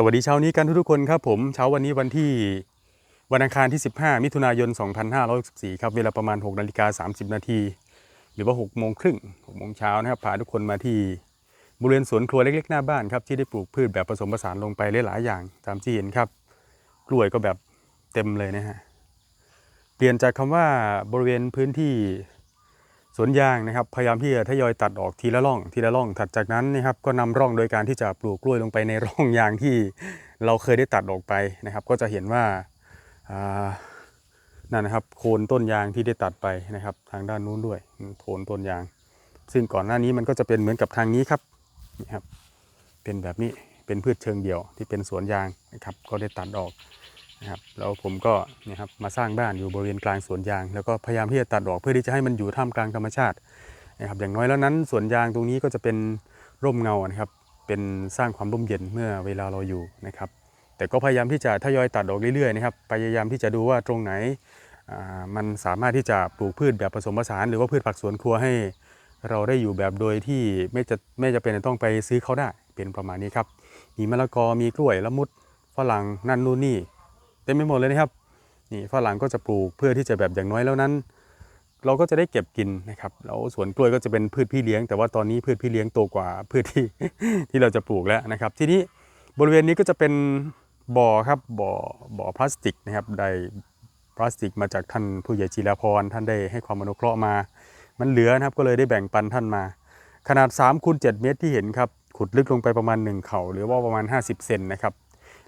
สวัสดีเช้านี้กันทุกๆคนครับผมเช้าวันนี้วันที่วันอังคารที่ 15 มิถุนายน 2564 ครับเวลาประมาณ6นาฬิกา30 นาทีหรือว่า6โมงครึ่ง6โมงเช้านะครับพาทุกคนมาที่บริเวณสวนครัวเล็กๆ หน้าบ้านครับที่ได้ปลูกพืชแบบผสมผสานลงไปหลายๆอย่างตามที่เห็นครับ กล้วยก็แบบเต็มเลยนะฮะเปลี่ยนจากคำว่าบริเวณพื้นที่ สวนยางนะครับพยายามที่จะทยอยตัดออกทีละร่อง ทีละร่อง ถัดจากนั้นนะครับก็นำร่องโดยการที่จะปลูกกล้วยลงไปในร่องยางที่เราเคยได้ตัดออกไปนะครับ ก็จะเห็นว่าานั่นนะครับโคนต้นยางที่ได้ตัดไปนะครับ ทางด้านนู้นด้วยโคนต้นยาง ซึ่งก่อนหน้านี้มันก็จะเป็นเหมือนกับทางนี้ครับนี่ครับ เป็นแบบนี้เป็นพืชเชิงเดี่ยวที่เป็นสวนยางนะครับ ก็ได้ตัดออก นะครับแล้วผมก็เนะครับมาสร้างบ้านอยู่บริเวณกลางสวนยาง แล้วก็พยายามที่จะตัดออกเพื่อที่จะให้มันอยู่ท่ามกลางธรรมชาตินะครับอย่างน้อยแล้วนั้นสวนยางตรงนี้ก็จะเป็นร่มเงานะครับเป็นสร้างความร่มเย็นเมื่อเวลาเราอยู่นะครับ แต่ก็พยายามที่จะทยอยตัดออกเรื่อยๆนะครับพยายามที่จะดูว่าตรงไหนมันสามารถที่จะปลูกพืชแบบผสมผสาน หรือว่าพืชผักสวนครัวให้เราได้อยู่แบบโดยที่ไม่จะไม่จะเป็นต้องไปซื้อเขาได้เป็นประมาณนี้ครับมีมะละกอมีกล้วยละมุดฝรั่งนั่นนู่นนี่ ต็มไปหมดเลยนะครับนี่ฝรั่งก็จะปลูกเพื่อที่จะแบบอย่างน้อยแล้วนั้น เราก็จะได้เก็บกินนะครับแล้วสวนกล้วยก็จะเป็นพืชพี่เลี้ยง แต่ว่าตอนนี้พืชพี่เลี้ยงโตกว่าพืชที่ที่เราจะปลูกแล้วนะครับ ทีนี้บริเวณนี้ก็จะเป็นบ่อครับบ่อบ่อพลาสติกนะครับได้พลาสติกมาจากท่านผู้ใหญ่จีรพรท่านได้ให้ความอนุเคราะห์มา มันเหลือนะครับก็เลยได้แบ่งปันท่านมา ขนาด3คูณ7เมตรที่เห็นครับขุดลึกลงไปประมาณ 1 เข่าหรือว่าประมาณ 50 เซนนะครับ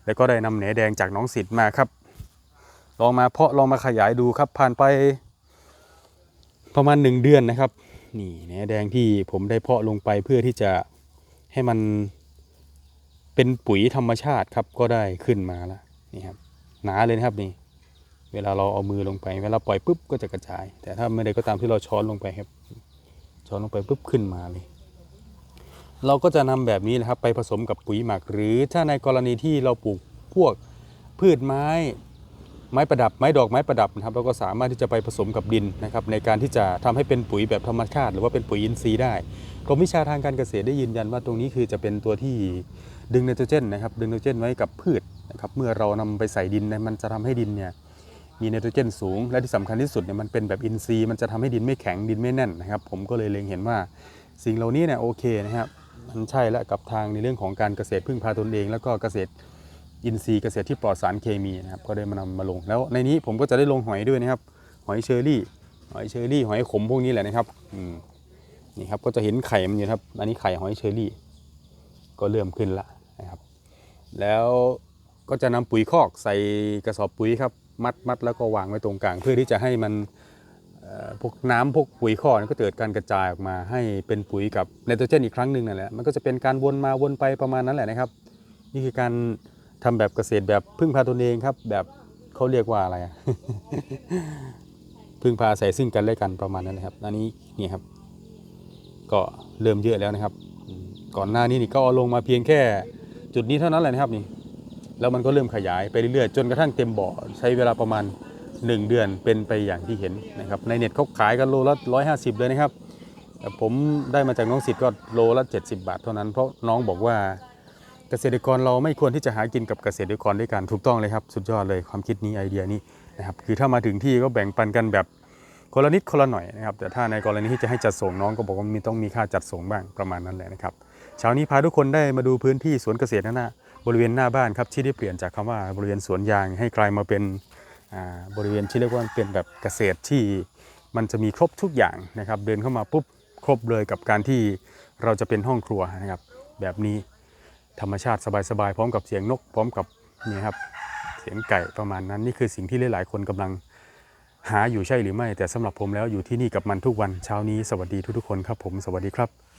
แล้วก็ได้นำแหนแดงจากน้องสิทธิ์มาครับ ลองมาเพาะลองมาขยายดูครับ ผ่านไปประมาณ 1 เดือนนะครับ นี่แหนแดงที่ผมได้เพาะลงไปเพื่อที่จะให้มันเป็นปุ๋ยธรรมชาติครับก็ได้ขึ้นมาแล้วนี่ครับหนาเลยนะครับนี่เวลาเราเอามือลงไป เวลาปล่อยปุ๊บก็จะกระจาย แต่ถ้าไม่ได้ก็ตามที่เราช้อนลงไปครับ ช้อนลงไปปุ๊บขึ้นมาเลย เราก็จะนำแบบนี้นะครับไปผสมกับปุ๋ยหมัก หรือถ้าในกรณีที่เราปลูกพวกพืชไม้ ไม้ประดับไม้ดอกไม้ประดับนะครับเราก็สามารถที่จะไปผสมกับดินนะครับ ในการที่จะทำให้เป็นปุ๋ยแบบธรรมชาติ หรือว่าเป็นปุ๋ยอินทรีย์ได้กรมวิชาทางการเกษตรได้ยืนยันว่าตรงนี้คือจะเป็นตัวที่ดึงไนโตรเจนนะครับ ดึงไนโตรเจนไว้กับพืชนะครับเมื่อเรานำไปใส่ดินนะมันจะทำให้ดินเนี่ยมีไนโตรเจนสูง และที่สำคัญที่สุดเนี่ยมันเป็นแบบอินทรีย์มันจะทำให้ดินไม่แข็งดินไม่แน่นนะครับ ผมก็เลยเล็งเห็นว่าสิ่งเหล่านี้เนี่ยโอเคนะครับ มันใช่และกับทางในเรื่องของการเกษตรพึ่งพาตนเอง แล้วก็เกษตรอินทรีย์เกษตรที่ปลอดสารเคมีนะครับก็ได้มานำมาลง แล้วในนี้ผมก็จะได้ลงหอยด้วยนะครับ หอยเชอรี่ หอยเชอรี่หอยขมพวกนี้แหละนะครับอืมนี่ครับก็จะเห็นไข่มันอยู่ครับ อันนี้ไข่หอยเชอรี่ ก็เริ่มขึ้นละนะครับ แล้วก็จะนำปุ๋ยคอกใส่กระสอบปุ๋ยครับ มัดมัดแล้วก็วางไว้ตรงกลาง เพื่อที่จะให้มัน พวกน้ำพวกปุ๋ยคอกนั้นก็เกิดการกระจายออกมาให้เป็นปุ๋ยกับไนโตรเจนอีกครั้งหนึ่งนั่นแหละมันก็จะเป็นการวนมาวนไปประมาณนั้นแหละนะครับ นี่คือการทำแบบเกษตรแบบพึ่งพาตนเองครับ แบบเขาเรียกว่าอะไรพึ่งพาใส่ซึ่งกันและกันประมาณนั้นนะครับอันนี้นี่ครับ ก็เริ่มเยอะแล้วนะครับ ก่อนหน้านี้นี่ก็เอาลงมาเพียงแค่จุดนี้เท่านั้นแหละนะครับนี่แล้วมันก็เริ่มขยายไปเรื่อยๆจนกระทั่งเต็มบ่อใช้เวลาประมาณ 1 เดือนเป็นไปอย่างที่เห็นนะครับในเน็ตเขาขายกันโลละ150 เลยนะครับแต่ผมได้มาจากน้องสิทธิ์ก็โลละ 70 บาทเท่านั้นเพราะน้องบอกว่าเกษตรกรเราไม่ควรที่จะหากินกับเกษตรกรด้วยกันถูกต้องเลยครับ สุดยอดเลยความคิดนี้ไอเดียนี้นะครับคือถ้ามาถึงที่ก็แบ่งปันกันแบบคนละนิดคนละหน่อยนะครับแต่ถ้าในกรณีที่จะให้จัดส่งน้องก็บอกว่ามีต้องมีค่าจัดส่งบ้างประมาณนั้นแหละนะครับเช้านี้พาทุกคนได้มาดูพื้นที่สวนเกษตรนั่นนะบริเวณหน้าบ้านครับที่ได้เปลี่ยนจากคำว่าบริเวณสวนยางให้กลายมาเป็น บริเวณที่เรียกว่าเป็นแบบเกษตรที่มันจะมีครบทุกอย่างนะครับ เดินเข้ามาปุ๊บครบเลยกับการที่เราจะเป็นห้องครัวนะครับ แบบนี้ธรรมชาติสบายๆพร้อมกับเสียงนกพร้อมกับนี่ครับเสียงไก่ประมาณนั้นนี่คือสิ่งที่หลายๆคนกำลังหาอยู่ใช่หรือไม่ แต่สำหรับผมแล้วอยู่ที่นี่กับมันทุกวันเช้านี้สวัสดีทุกๆคนครับผมสวัสดีครับ